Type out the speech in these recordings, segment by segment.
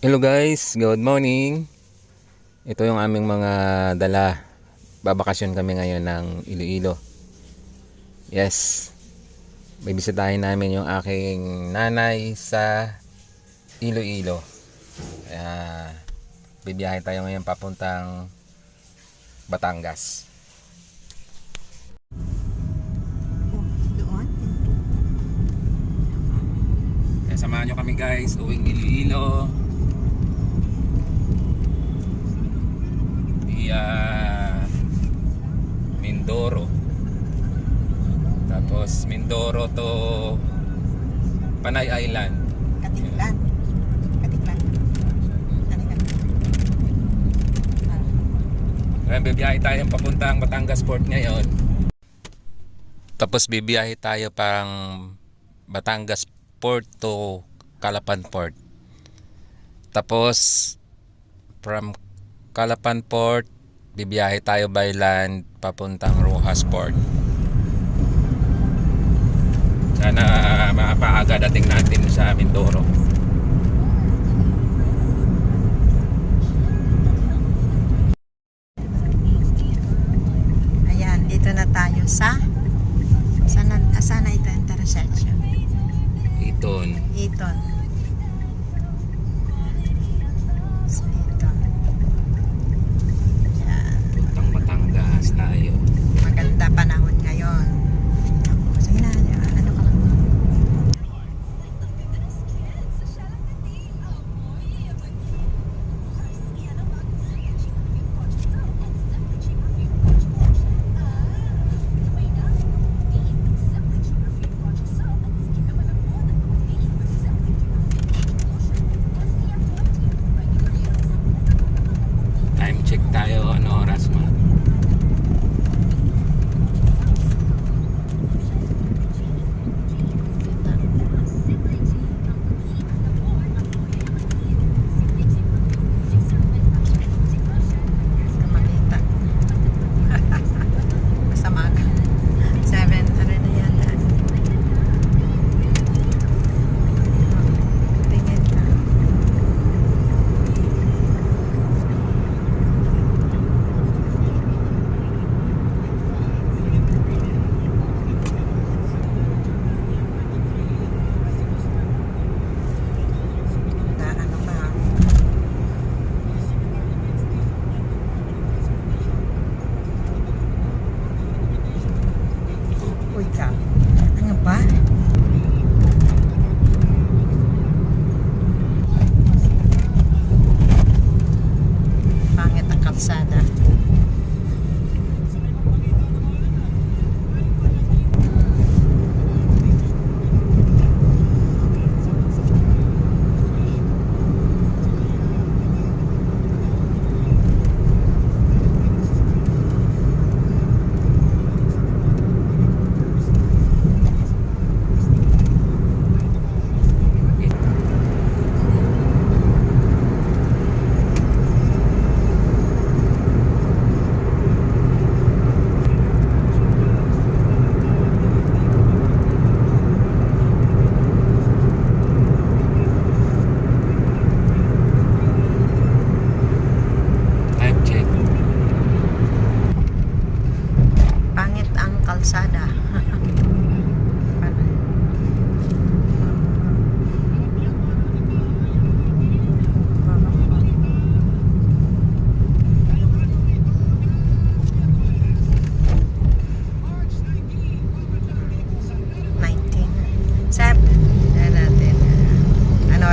Hello guys, good morning. Ito yung aming mga dala. Babakasyon kami ngayon ng Iloilo. Yes. Bibisitahin namin yung aking nanay sa Iloilo. Kaya bibiyahe tayo ngayon papuntang Batangas. Kaya samahan nyo kami guys, uwing Iloilo. Via Mindoro. Tapos Mindoro to Panay Island. Katiklan. Katiklan. Kaya bibiyahe tayo papuntang Batangas Port ngayon. Tapos bibiyahe tayo pang Batangas Port to Calapan Port. Tapos from Calapan Port, bibiyahe tayo by land papuntang Rojas Port. Sana mapaaga dating natin sa Mindoro. Ayan, dito na tayo sa sana, ah, sana ito intersection. Iton. Eton. Tayo. Maganda panahon ngayon.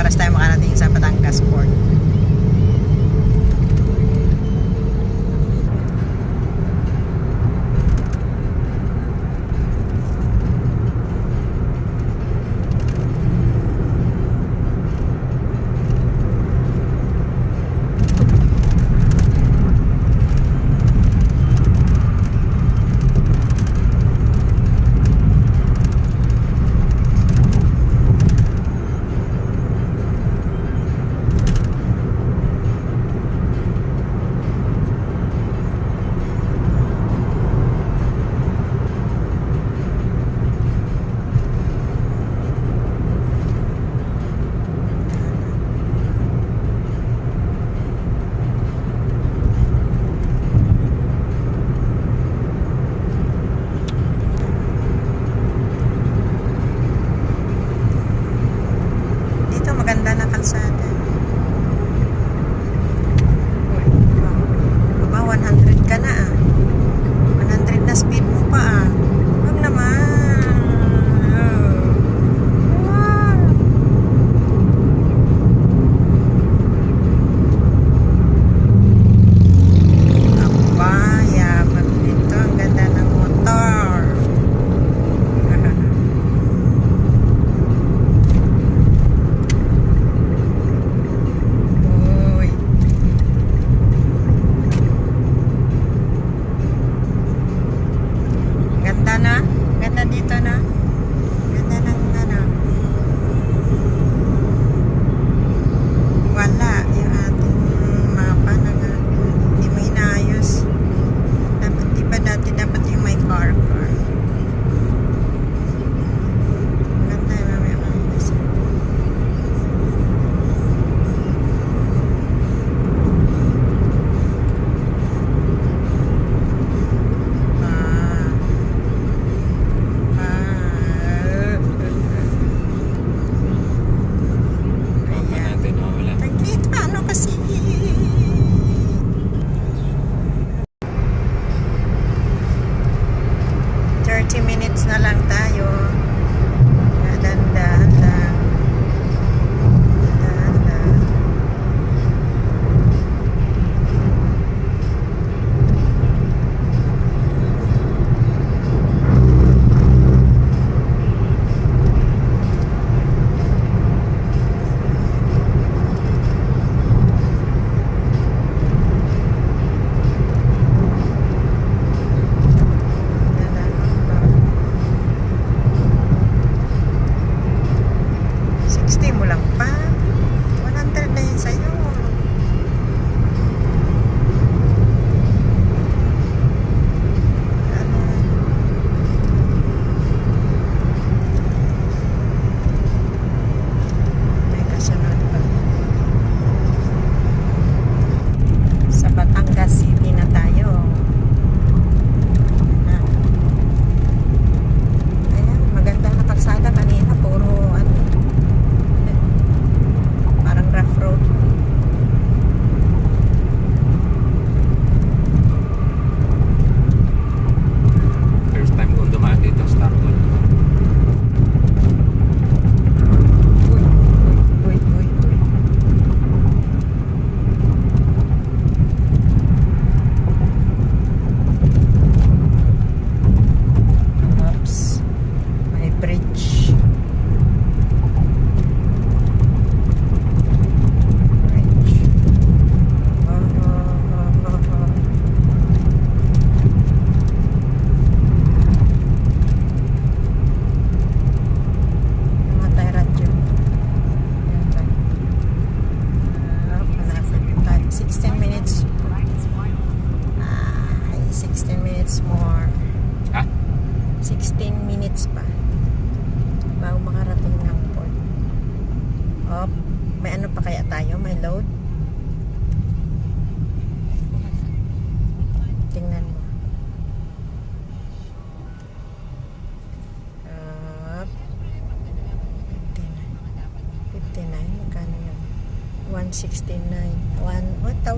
Oras tayo makarating sa Batangas Port?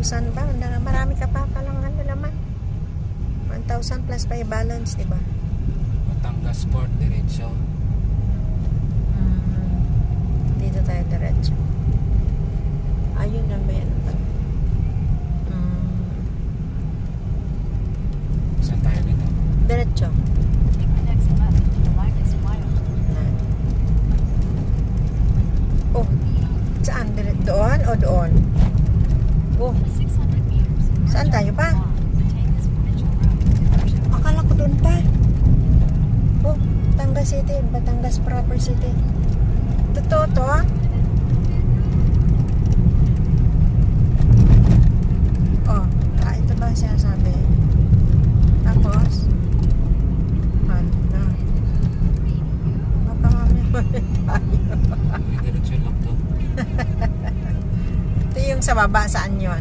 1,000 ba? Marami ka pa palang ano naman. 1,000 plus pa yung balance, di ba? Batangas Port, diretso. Mm, dito tayo diretso. Ayun na may ano pa. Mm. Saan tayo dito? Diretso. Oh, saan? Doon o doon? ko. Saan tayo pa? Akala ko doon pa. Oh, Batangas City, Batangas proper city. Totoo to ah. baba saan yon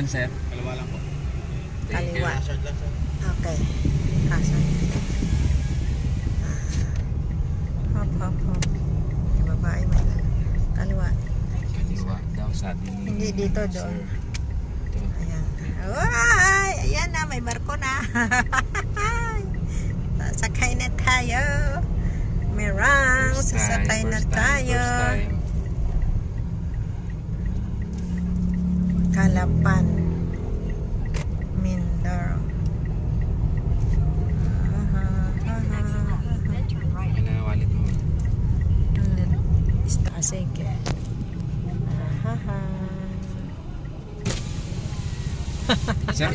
Kalapan sir. Kalawa lang po. Kaliwa. Okay. Kasan? Ah. Hop, hop, hop. Yung babae may kaliwa. Kaliwa daw sabi ni Hindi dito, doon. Ayan. Ay! Ayan na, may barko na. Sasakay na tayo. Time, sasakay na first time, tayo. first time. Kalapan. Mindoro. Wallet mo? Ista, sige. Ahaha. Sir?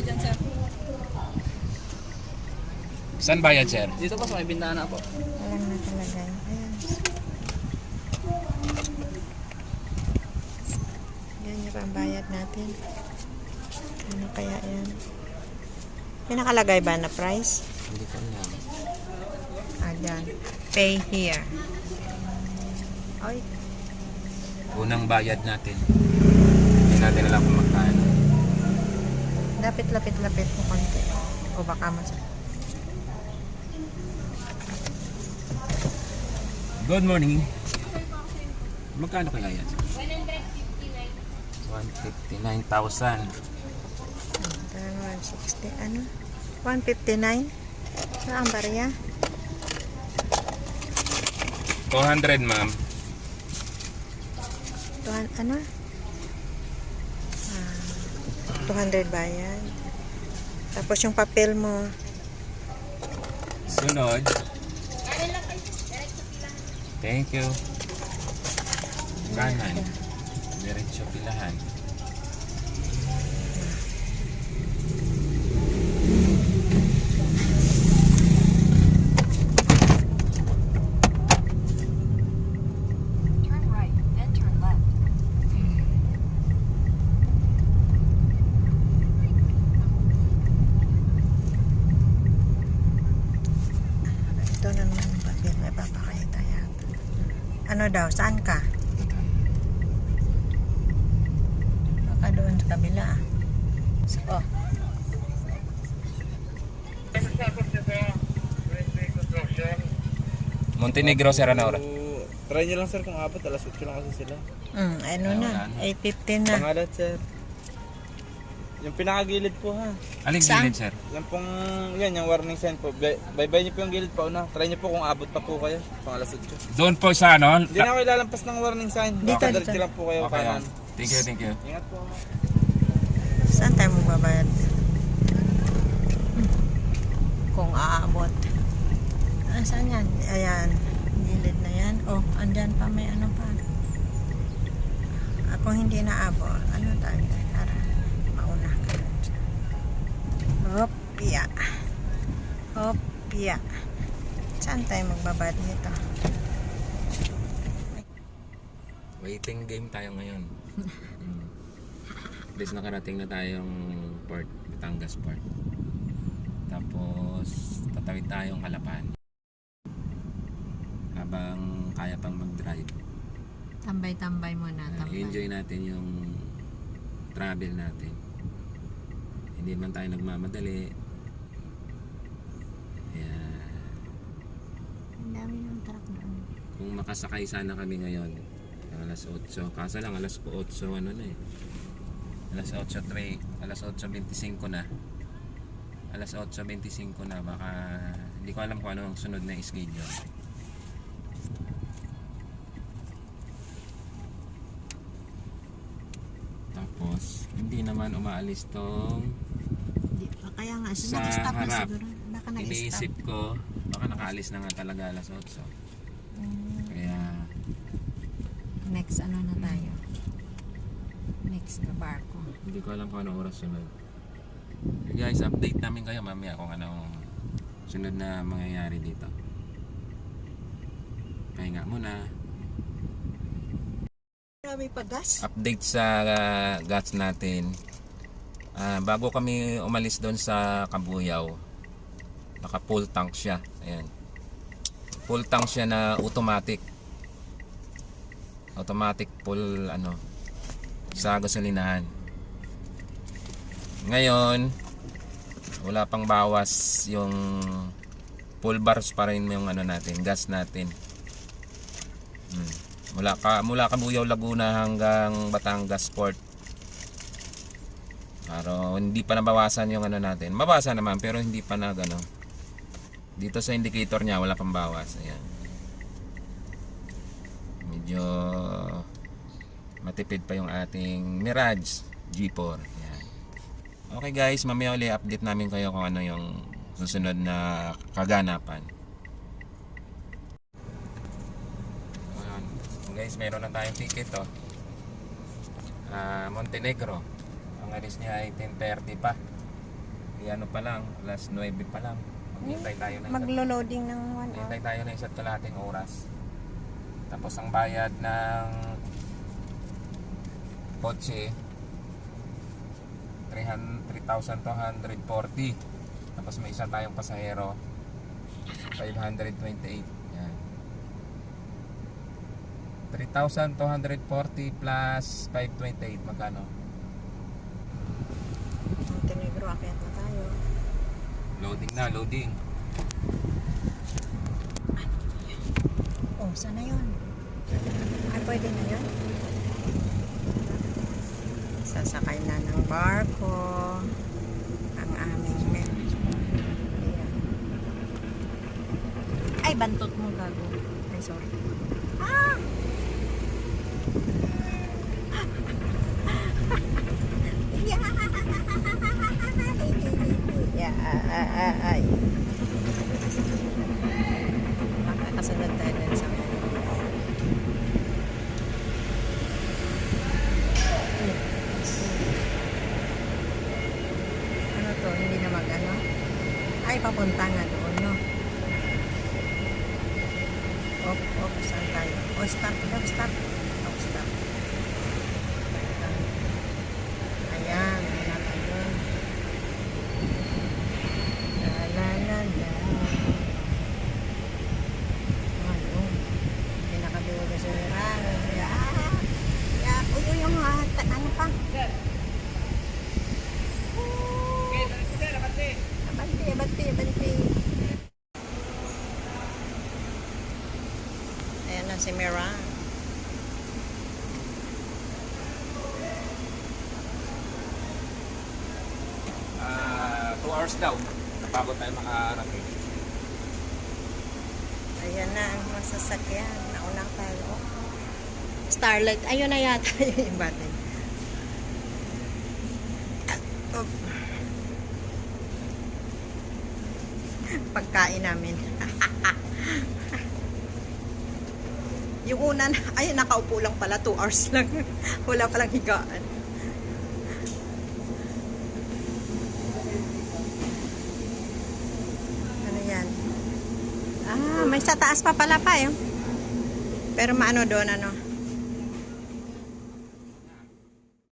Saan bayad sir? Dito po sa may bintana po. Alam na talaga. Ayan. Yan yung pambayad natin. Ano kaya yan? May nakalagay ba na price? Hindi ko alam. Ah, dyan. Pay here. Oy, Unang bayad natin. Hindi natin alam kung magkano. lapit, lapit, lapit mo konti. O baka mas... Good morning. Magkano kaya yan? 159,000. 160, ano? 159? Saan ba riya? 200 ma'am. Tuhan, ano? Ah, 200 bayad. Tapos yung papel mo, Sunod. Thank you. Kanan. Diretso pilahan. Turn right, then turn left. ito na naman yung papel. May papakita yata. Ano daw? Saan ka? Baka doon sa kabila. ah. So, oh. Montenegro, Sir Anaura. So, try nyo lang sir kung abot. Alas 8 lang kasi sila. Mm, ano na? na. 8.15 na. Pangalat sir. Yung pinakagilid po ha. Aling Saan? gilid, Sir? Yan pong, yan, yung warning sign po. Bay- Bye-bye nyo po yung gilid pa una. Try nyo po kung abot pa po kayo. Pang alas 8. Doon po sa ano? Hindi na ako ilalampas ng warning sign. Dito, dito. diretso lang po kayo Okay, kanan. Thank you, thank you. Ingat po. Saan tayo magbabayad? Hmm. Kung aabot. Ah, saan yan? Ayan. Gilid na yan. Oh, andyan pa may ano pa. Ako hindi naabot. Ano tayo? Hopya. Hopya. Saan tayo magbabayad nito? Waiting game tayo ngayon. Mm. At least nakarating na tayong port, Batangas port. Tapos tatawid tayong Kalapan. Habang kaya pang mag-drive. Tambay-tambay muna. Uh, enjoy natin yung travel natin. Hindi man tayo nagmamadali. Kaya Ang dami ng truck doon. kung makasakay sana kami ngayon, Alas 8. Kaso lang alas 8 ano na eh. Alas 8.3, alas 8.25 na. Alas 8.25 na. Baka hindi ko alam kung ano ang sunod na schedule. Tapos, hindi naman umaalis tong kaya nga, so, Sa nag-stop na harap. siguro. Baka nag-stop. iniisip ko, baka nakaalis na nga talaga alas 8. Mm, Kaya, next ano na tayo? Next na barko. hindi ko alam kung anong oras sunod. Guys, update namin kayo mamaya kung anong sunod na mangyayari dito. Pahinga muna. Grabe pa gas. Update sa uh, gas natin. Ah, bago kami umalis doon sa Kabuyaw, naka full tank siya. Ayan. Full tank siya na automatic. Automatic full ano sa gasolinahan. Ngayon, wala pang bawas yung full bars pa rin yung ano natin, gas natin. Hmm. Mula ka mula Kabuyaw Laguna hanggang Batangas Port. Pero hindi pa nabawasan yung ano natin. Mabasa naman pero hindi pa na gano. Dito sa indicator niya wala pang bawas. Ayan. Medyo matipid pa yung ating Mirage G4. Ayan. Okay guys, mamaya ulit update namin kayo kung ano yung susunod na kaganapan. Ayan. Guys, meron na tayong ticket oh. Ah, Montenegro. Alis niya ay 10.30 pa. Di ano pa lang, alas 9 pa lang. Maghintay tayo ng Maglo-loading ng one hour. Hintay tayo ng isa't kalahating oras. Tapos ang bayad ng kotse 300 3,240. Tapos may isa tayong pasahero 528. Yan. 3,240 plus 528 magkano? Montenegro, akyat na tayo. Loading na, loading. Oh, sana yun? Ay, pwede na yun? Sasakay na ng barko. Ang aming men. Ay, bantot mo gago. Ay, sorry. Ah! Yeah, ay. Makakasunod tayo dun sa Ano to? Hindi na mag ano? Ay, papunta nga doon, no? Op, op, saan tayo? O, stop, stop, stop. Stop, stop. Ayan, ayan na tayo. La, la, la, la. Ano? Pinakadulo sa rang. Ah! Yeah. Uy, uy, yung ah, ta- ano pa? Abante, abante, abante. Ayan na si Mira. Ah, 2 hours daw. Napagod tayo makarating. Ayan na ang masasakyan. Naunang tayo. Starlight. Ayun na yata yung iba din. Pagkain namin. yung una, na- ay nakaupo lang pala. 2 hours lang. Wala palang higaan. Ano yan? Ah, may sa taas pa pala pa eh. Pero maano doon ano?